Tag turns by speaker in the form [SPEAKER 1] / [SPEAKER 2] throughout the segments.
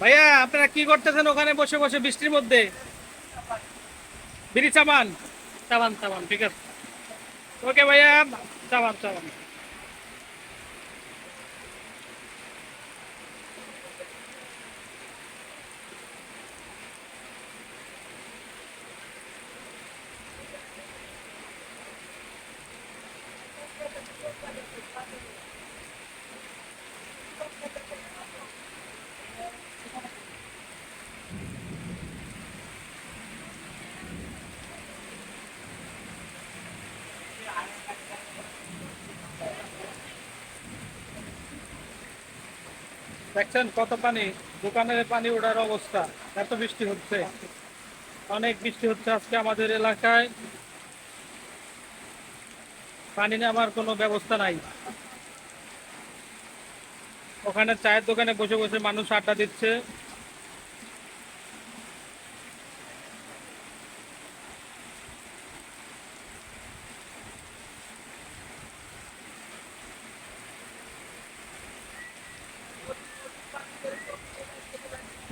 [SPEAKER 1] ভাইয়া, আপনারা কি করতেছেন ওখানে বসে বসে বৃষ্টির মধ্যে? বিড়ি চাবান। চাবান চাবান, ঠিক আছে। ওকে ভাইয়া, চাবান চাবান। দেখছেন কত পানি? দোকানের পানি ওঠার অবস্থা। এত বৃষ্টি হচ্ছে। অনেক বৃষ্টি হচ্ছে আজকে আমাদের এলাকায়। পানি নেওয়ার কোনো ব্যবস্থা নাই। ওখানে চায়ের দোকানে বসে বসে মানুষ আড্ডা দিচ্ছে।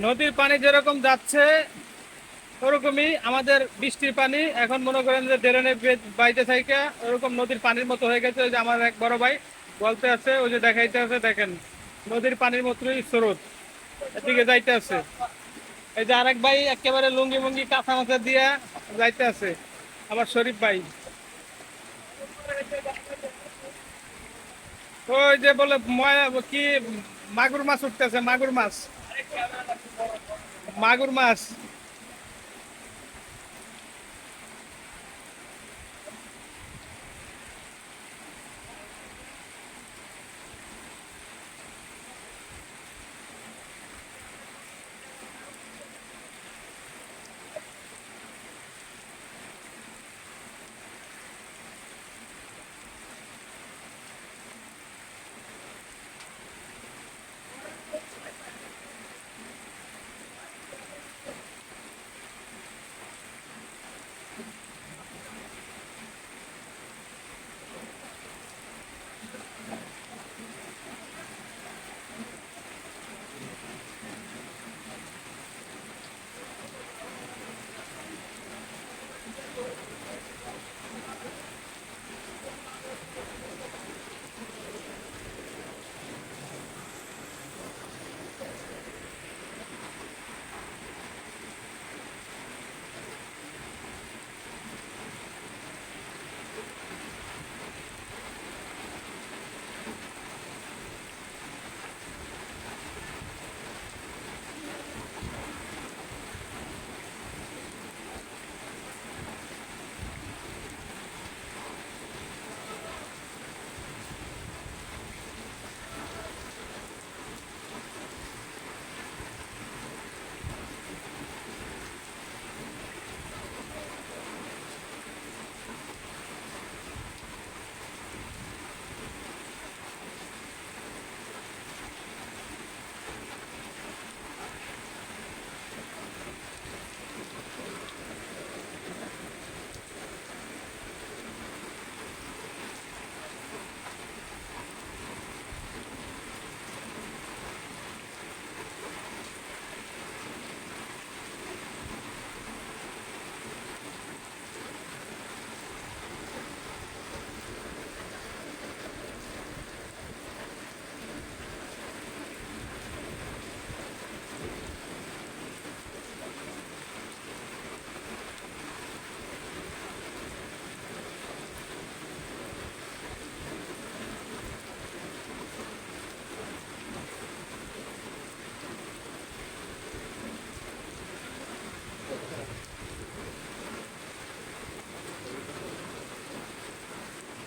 [SPEAKER 1] নদীর পানি যেরকম যাচ্ছে, ওরকমই আমাদের বৃষ্টির পানি। এখন মনে করেন যে ড্রেনে বাইতে থেকে ওরকম নদীর পানির মতো হয়ে গেছে। ওই যে আমার এক বড় ভাই বলতে আছে, ওই যে দেখাইতে আছে, দেখেন, নদীর পানির মতোই স্রোত। এদিকে যাইতে আছে। এই যে আরেক ভাই একেবারে লুঙ্গি মুঙ্গি কাঁথা মাথা দিয়া যাইতে আছে। আমার শরীফ ভাই। ওই যে বলে কি মাগুর মাছ উঠতেছে, মাগুর মাছ। মাগুর মাছ।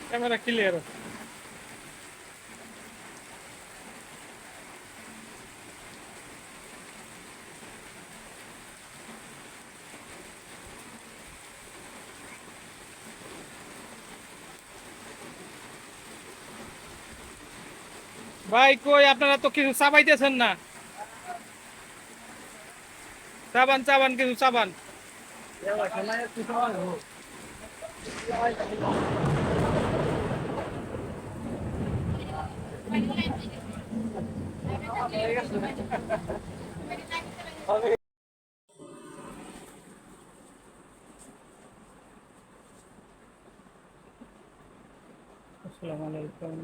[SPEAKER 1] ক্যামেরা ক্লিয়ার ভাই কই আপনারা তো কিছু চাবাইতেছেন না। চাবান চাবান কিছু চাবান। আসসালামু আলাইকুম।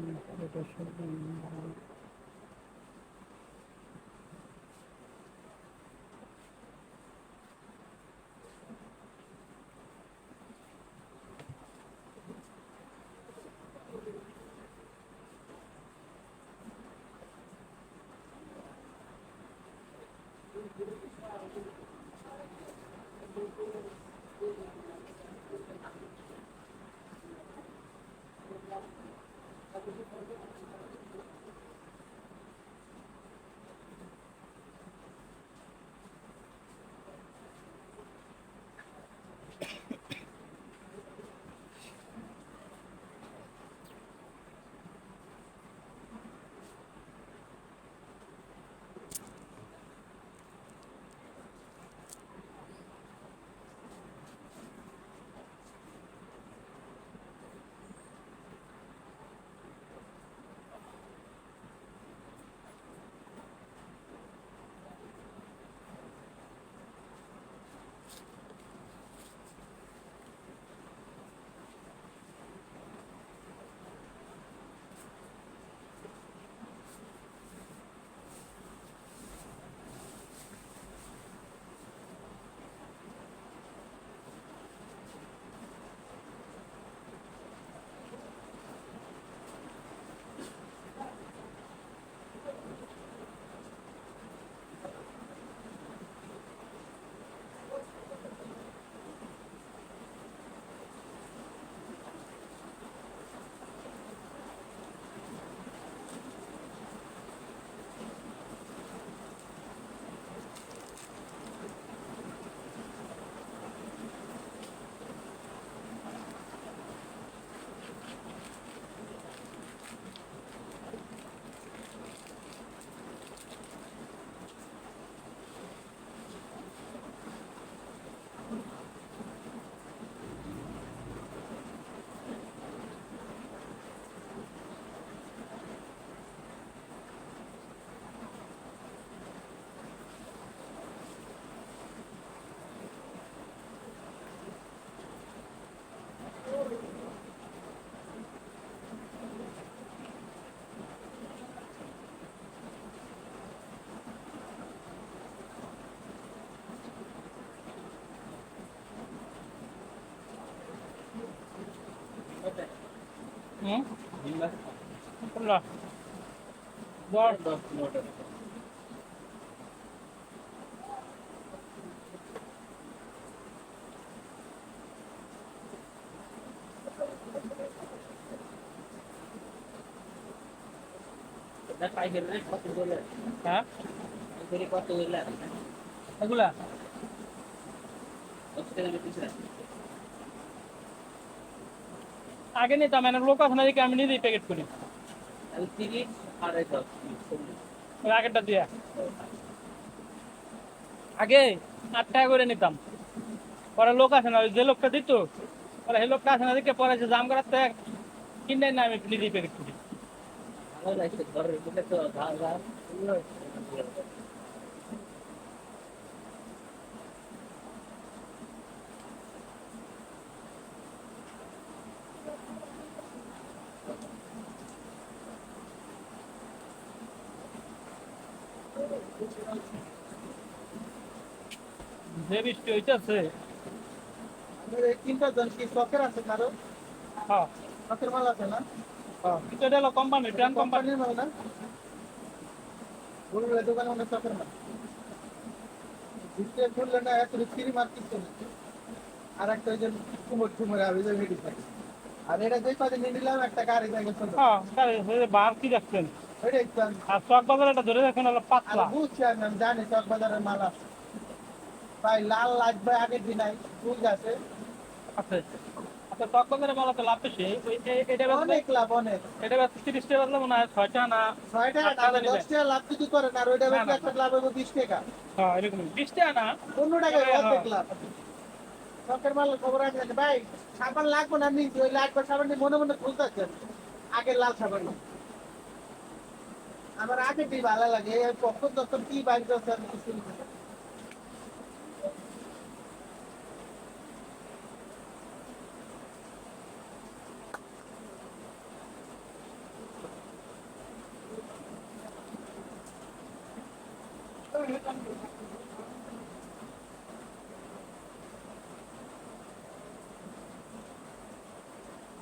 [SPEAKER 1] এটা শুনবেন হুম কোনটা দশ হ্যাঁ এগুলা আগে নিতাম মানে লোক আছে না আমি নিজেই প্যাকেট করি। আগেরটা দিয়া। আগে আট টাকা করে নিতাম। পরে লোক আছে না যে লোকটা দিত পরে সেই লোকটা আছে না দেখে পরে যে জাম করার তো কিনে না আমি নিজেই প্যাকেট করি। যে বৃষ্টি হইতেছে।
[SPEAKER 2] তিনটা জন কি শখের আছে কারও?
[SPEAKER 1] হ্যাঁ।
[SPEAKER 2] শখের মাল আছে না?
[SPEAKER 1] হ্যাঁ কিন্তু এটা হলো কোম্পানি কোম্পানি
[SPEAKER 2] কোম্পানির মাল না? বলব দোকানে অনেক শখের মাল। ডিসপ্লে খুললে না এত ফ্রি কিনতে না আর একটা ওই যে কুমোর কুমোর আর ওই যে মেডিসিন আর এটা যেই পাশে নিয়ে নিলাম একটা গাড়ি জায়গা ছোট
[SPEAKER 1] হ্যাঁ তাহলে বার কি
[SPEAKER 2] আমি
[SPEAKER 1] আর চক বাজার এটা ধরে হলো পাতলা।
[SPEAKER 2] বুঝছি আমি জানি চক বাজারের মাল আছে। ভাই লাল লাগবে আগের দিন নাই ফুল
[SPEAKER 1] আছে। আচ্ছা চক তো লাভ বেশি। ওই এটা
[SPEAKER 2] অনেক লাভ অনেক।
[SPEAKER 1] এটা বেচলে তিরিশ টাকা বেচলে মনে হয় ছয়টা না
[SPEAKER 2] ছয় টাকা
[SPEAKER 1] আট টাকা
[SPEAKER 2] না, দশ টাকা লাভ যদি করেন আর ওইটা একটা লাভ হবে বিশ টাকা।
[SPEAKER 1] হ্যাঁ এরকম। বিশ টাকা না।
[SPEAKER 2] পনেরো টাকা
[SPEAKER 1] হ্যাঁ,
[SPEAKER 2] অর্ধেক লাভ। শখের মাল খবর আছে ভাই সাবান লাগবে না ওই লাগবে সাবান মনে মনে আগের লাল সাবান। আমার আগেটাই ভালো লাগে এই কখন যখন কি বাইরে যাচ্ছে আমি কিছু বুঝি না।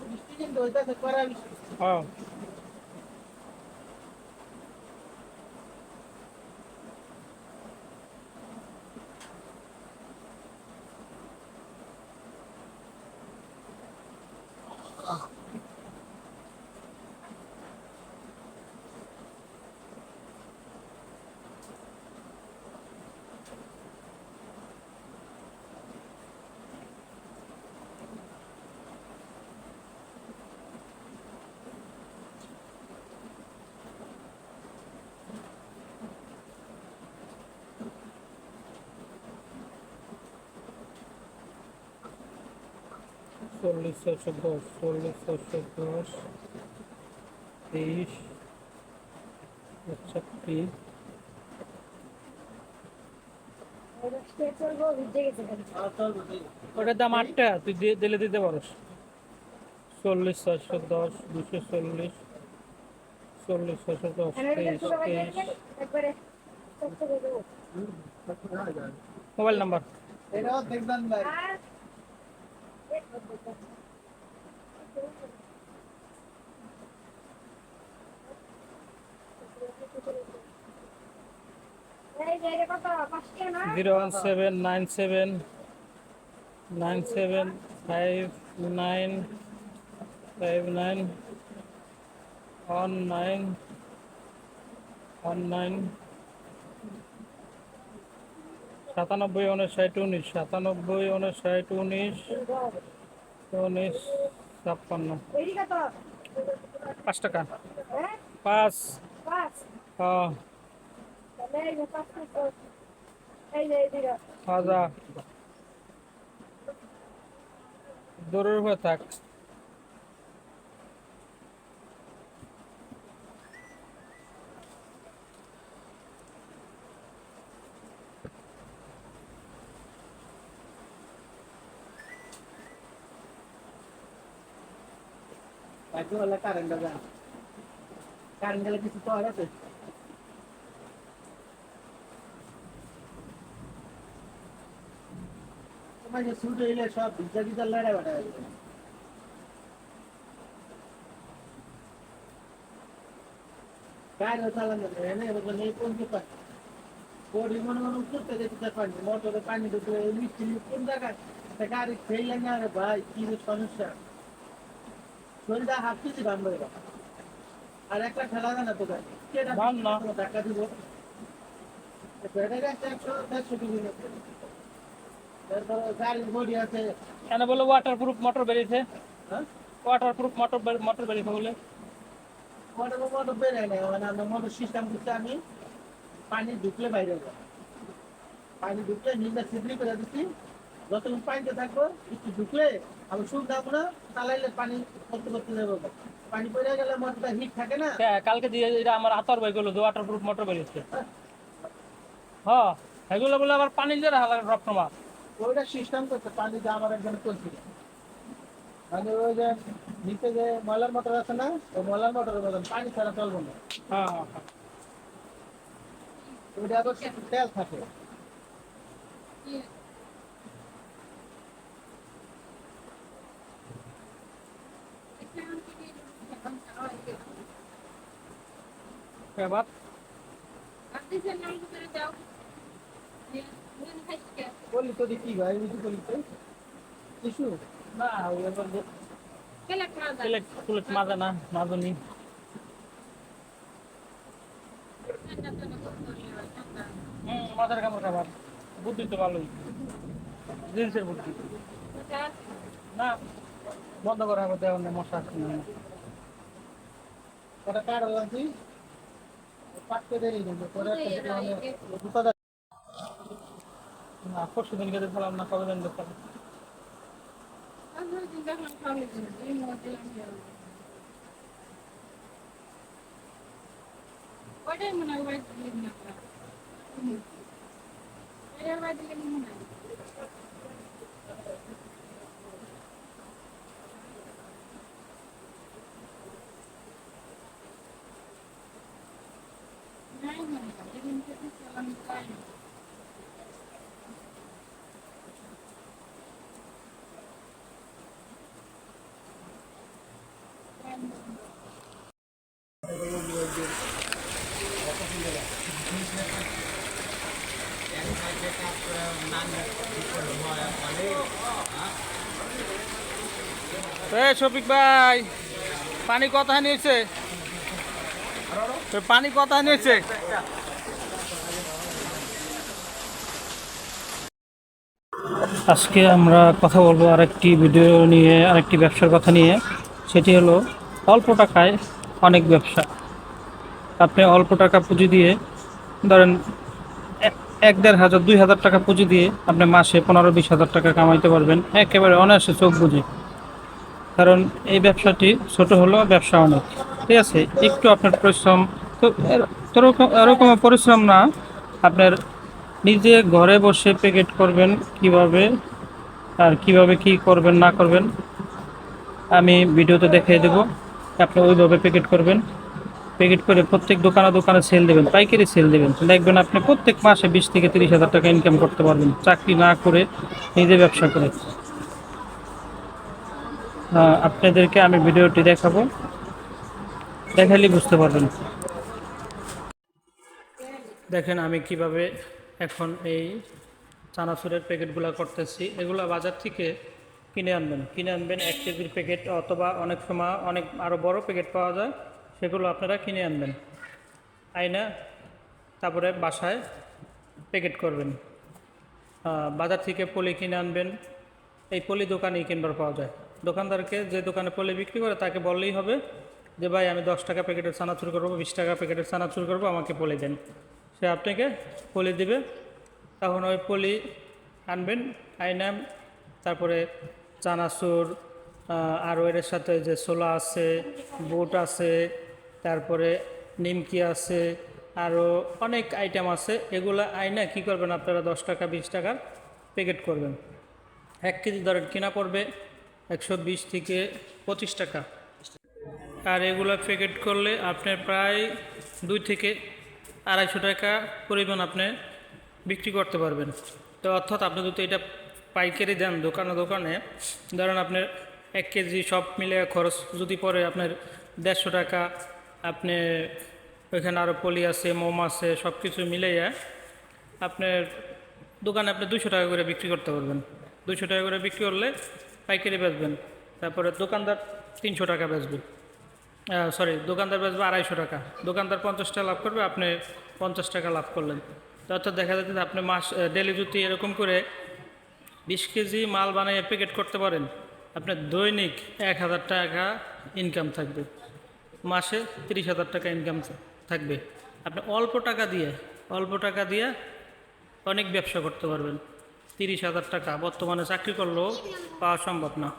[SPEAKER 2] বৃষ্টি কিন্তু হইতাছে কড়া বৃষ্টি।
[SPEAKER 1] হ্যাঁ চল্লিশ ছশো দশ চল্লিশ ছশো দশ তেইশ পঁচাত্তর
[SPEAKER 2] আর চলবো, চলবো।
[SPEAKER 1] ওটার দাম আট টাকা তুই দিয়ে দিলে দিতে পারস। চল্লিশ ছশো দশ দুশো চল্লিশ। চল্লিশ ছশো দশ তেইশ তেইশ। Mobile number.
[SPEAKER 2] এটাও দেখবেন ভাই।
[SPEAKER 1] Zero one seven nine seven nine seven five nine five nine one nine one nine সাতানব্বই উনষাট উনিশ সাতানব্বই উনষাট উনিশ উনিশ ছাপ্পান্ন। পাঁচ টাকা। পাঁচ। হ্যাঁ। হাজার দৌড়ের উপরে থাক।
[SPEAKER 2] বাকি হলে কারেন্ট যান কারেন্ট গেলে কিছু পাওয়া গেছে তোমার যে শুট হইলে সব ভিজা ভিজা লড়াই বাড়া গাড়ি চালানো যায় না এবার নেই কোন কি পায় বডি মনে মনে করতে যেতে পারি মোটরে পানি ঢুকলে মিষ্টি কোন জায়গায়? গাড়ি ফেললে না রে ভাই, কি সমস্যা? শরীরটা হাফ কেজি দাম আর একটা খেলা না তো
[SPEAKER 1] দাম না।
[SPEAKER 2] দিব? ব্যাটারি আছে একশো দেড়শো কেজি তারপরে গাড়ির বডি আছে।
[SPEAKER 1] এখানে বলে ওয়াটার মোটর বেরিয়েছে?
[SPEAKER 2] হ্যাঁ?
[SPEAKER 1] ওয়াটার মোটর মোটর বেরিয়েছে বলে।
[SPEAKER 2] মোটর মোটর নেই। মানে আমরা মোটর সিস্টেম করতে আমি। পানি ঢুকলে বাইরে যাব। পানি ঢুকলে নিচে সিদ্ধি করে দিচ্ছি। যতক্ষণ পানিতে থাকব একটু ঢুকলে আমি সুখ দাম না চালাইলে পানি করতে করতে যাব পানি পড়ে গেলে মোটরটা হিট থাকে না।
[SPEAKER 1] হ্যাঁ, কালকে দিয়ে এটা আমার আতর বই গেলো ওয়াটার প্রুফ মোটর বেরিয়েছে হ্যাঁ। এগুলো বলে আবার পানি দিয়ে রাখা লাগে সবসময়
[SPEAKER 2] ওইটা সিস্টেম করতে পানি দিয়ে আমার একজন করছিল মানে ওই যে নিচে যে ময়লার মোটর আছে না ওই ময়লার মোটরের মতন পানি ছাড়া চলবো না।
[SPEAKER 1] হ্যাঁ হ্যাঁ হ্যাঁ।
[SPEAKER 2] ওইটা আবার তেল থাকে।
[SPEAKER 1] এবার
[SPEAKER 2] বললি তো কি ভাই? বুঝি বলি তো কিছু
[SPEAKER 1] না এবার সিলেক্ট মাজা না মাজনি হুম মাজার খাবার বুদ্ধি তো ভালোই। জিন্সের বুদ্ধি। না বন্ধ করা হবে দেওয়ার নেই মশা আসছে না।
[SPEAKER 2] ওটা কার লাগছি একটা মানে
[SPEAKER 1] দেখলাম
[SPEAKER 3] ওইটাই মনে হয় মনে হয়।
[SPEAKER 1] এ শফিক ভাই, পানি কোথায় নিয়েছে? পানি কোথায় নিয়েছে? আজকে আমরা কথা বলব আরেকটি ভিডিও নিয়ে, আরেকটি ব্যবসার কথা নিয়ে। সেটি হলো অল্প টাকায় অনেক ব্যবসা। আপনি অল্প টাকা পুঁজি দিয়ে, ধরেন এক দেড় হাজার, দুই হাজার টাকা পুঁজি দিয়ে আপনি মাসে পনেরো, বিশ হাজার টাকা কামাইতে পারবেন। একেবারে অনায়াসে চোখ বুঝে কারণ এই ব্যবসাটি ছোট হলো, ব্যবসা অনেক। ঠিক আছে, একটু আপনার পরিশ্রম, তো এরকম এরকম পরিশ্রম না। আপনার নিজে ঘরে বসে প্যাকেট করবেন কীভাবে আর কীভাবে কি করবেন, না করবেন, আমি ভিডিওতে দেখিয়ে দেবো। আপনি ওইভাবে প্যাকেট করবেন। প্যাকেট করে প্রত্যেক দোকানে দোকানে সেল দেবেন, পাইকারি সেল দেবেন। দেখবেন আপনি প্রত্যেক মাসে বিশ থেকে তিরিশ হাজার টাকা ইনকাম করতে পারবেন। চাকরি না করে নিজে ব্যবসা করে। আপনাদেরকে আমি ভিডিওটি দেখাবো। দেখালে বুঝতে পারবেন। দেখেন আমি কীভাবে এখন এই চানাচুরের প্যাকেটগুলো করতেছি। এগুলো বাজার থেকে কিনে আনবেন। কিনে আনবেন এক কেজির প্যাকেট অথবা অনেক সময় অনেক আরও বড় প্যাকেট পাওয়া যায়, সেগুলো আপনারা কিনে আনবেন। আইনা তারপরে বাসায় প্যাকেট করবেন। বাজার থেকে পলি কিনে আনবেন। এই পলি দোকানেই কিনবার পাওয়া যায়। দোকানদারকে যে দোকানে পলি বিক্রি করে তাকে বললেই হবে যে, ভাই, আমি দশ টাকা প্যাকেটের চানাচুর করব, বিশ টাকা প্যাকেটের চানাচুর করব, আমাকে পলি দেন। সে আপনাকে পলি দিবে। তখন ওই পলি আনবেন আইনাম তারপরে চানাচুর আর এর সাথে যে ছোলা আছে, বুট আছে, তারপরে নিমকি আছে, আরও অনেক আইটেম আছে। এগুলো আইনা কি করবেন আপনারা? দশ টাকা, বিশ টাকার প্যাকেট করবেন। এক কেজি ধরেন কিনা পড়বে। একশো বিশ থেকে পঁচিশ টাকা। আর এগুলো প্যাকেট করলে আপনার প্রায় দুই থেকে আড়াইশো টাকা পরিমাণ আপনি বিক্রি করতে পারবেন। তো অর্থাৎ আপনি যদি এটা পাইকারি দেন দোকানে দোকানে, ধরেন আপনার এক কেজি সব মিলে খরচ যদি পড়ে আপনার দেড়শো টাকা, আপনি ওইখানে আরও পলি আছে, মোম আছে সব কিছু মিলাইয়া আপনার দোকানে আপনি দুশো টাকা করে বিক্রি করতে পারবেন। দুশো টাকা করে বিক্রি করলে পাইকারি বেচবেন। তারপরে দোকানদার তিনশো টাকা বেচবে। সরি দোকানদার বেচবে আড়াইশো টাকা। দোকানদার পঞ্চাশ টাকা লাভ করবে, আপনি পঞ্চাশ টাকা লাভ করলেন। অর্থাৎ দেখা যাচ্ছে আপনি মাস ডেলি যদি এরকম করে বিশ কেজি মাল বানিয়ে প্যাকেট করতে পারেন, আপনার দৈনিক এক হাজার টাকা ইনকাম থাকবে। মাসে তিরিশ হাজার টাকা ইনকাম থাকবে। আপনি অল্প টাকা দিয়ে, অল্প টাকা দিয়ে অনেক ব্যবসা করতে পারবেন। তিরিশ হাজার টাকা। বর্তমানে চাকরি করলেও পাওয়া সম্ভব না।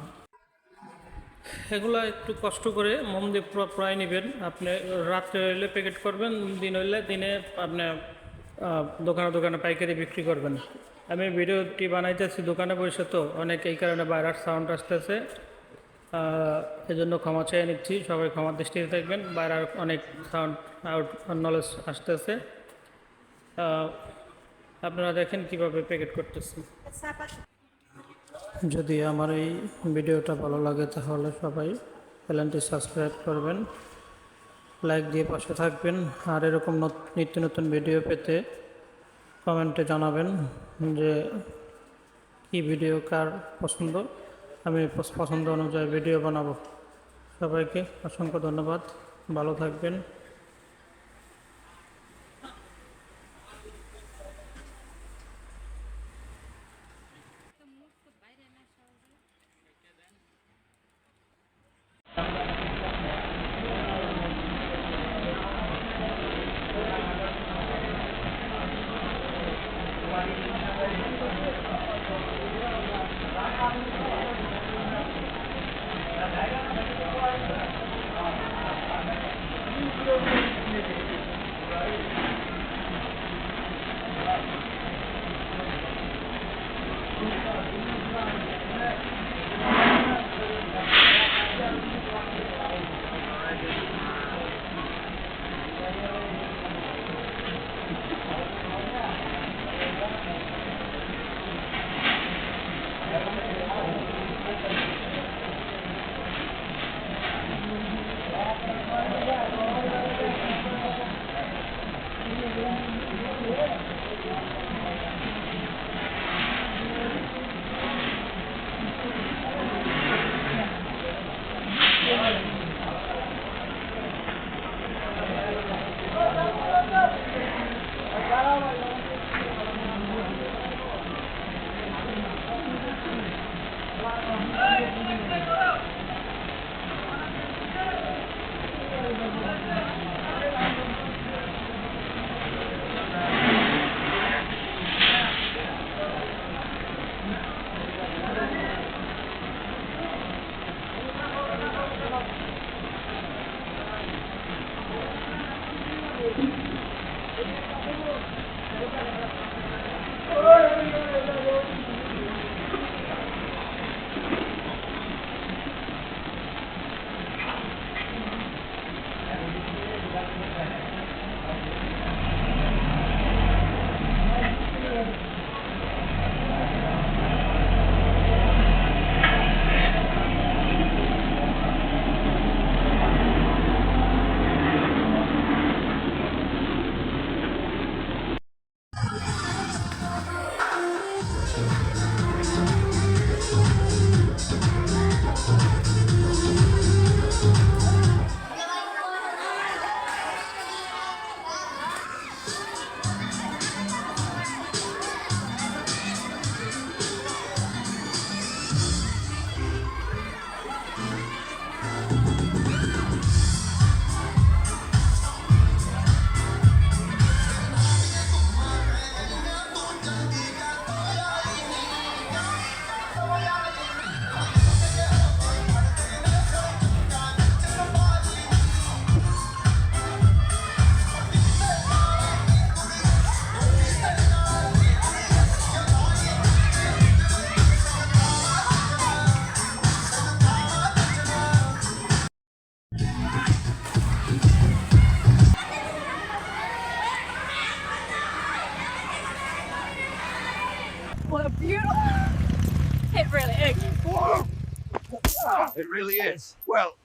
[SPEAKER 1] এগুলো একটু কষ্ট করে মন দিয়ে প্র- প্রায় নেবেন। আপনি রাত্রে হইলে প্যাকেট করবেন, দিন হইলে দিনে আপনি দোকানে দোকানে পাইকারি বিক্রি করবেন। আমি ভিডিওটি বানাইতেছি দোকানে বসে তো, অনেক এই কারণে বাইরের সাউন্ড আসতেছে। এই জন্য ক্ষমা চেয়ে নিচ্ছি। সবাই ক্ষমা দৃষ্টিতে থাকবেন। বাইরের অনেক সাউন্ড আউট নলেজ আসতেছে। আপনারা দেখেন কীভাবে প্যাকেট করতেছি। যদি আমার এই ভিডিওটা ভালো লাগে তাহলে সবাই চ্যানেলটি সাবস্ক্রাইব করবেন, লাইক দিয়ে পাশে থাকবেন, আর এরকম নত- নিত্য নতুন ভিডিও পেতে কমেন্টে জানাবেন যে কি ভিডিও কার পছন্দ। আমি পছন্দ অনুযায়ী ভিডিও বানাবো। সবাইকে অসংখ্য ধন্যবাদ। ভালো থাকবেন।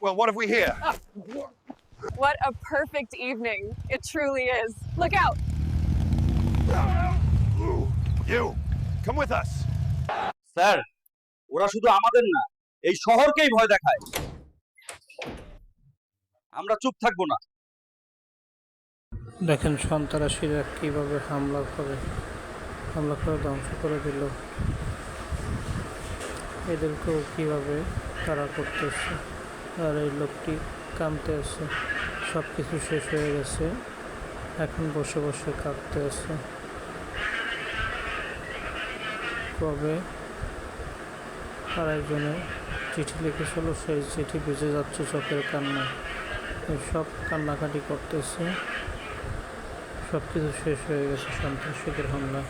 [SPEAKER 4] Well, what have we here?
[SPEAKER 5] What a perfect evening. It truly is. Look out.
[SPEAKER 4] You, come with us.
[SPEAKER 6] Sir ওরা শুধু আমাদের না এই শহরকেই ভয় দেখায় আমরা চুপ থাকব না
[SPEAKER 1] দেখেন সন্ত্রাসীরা কীভাবে হামলা করে হামলা করে ধ্বংস করে দিল এদেরকেও কীভাবে তারা করতেছে আর এই লোকটি কামতে আছে। সব কিছু শেষ হয়ে গেছে। এখন বসে বসে কাঁদতে আছে। কবে? আর একজনে চিঠি লিখেছিল, সেই চিঠি ভিজে যাচ্ছে চোখের কান্না সব কান্নাকাটি করতেছে। সব কিছু শেষ হয়ে গেছে সন্ত্রাসীদের হামলা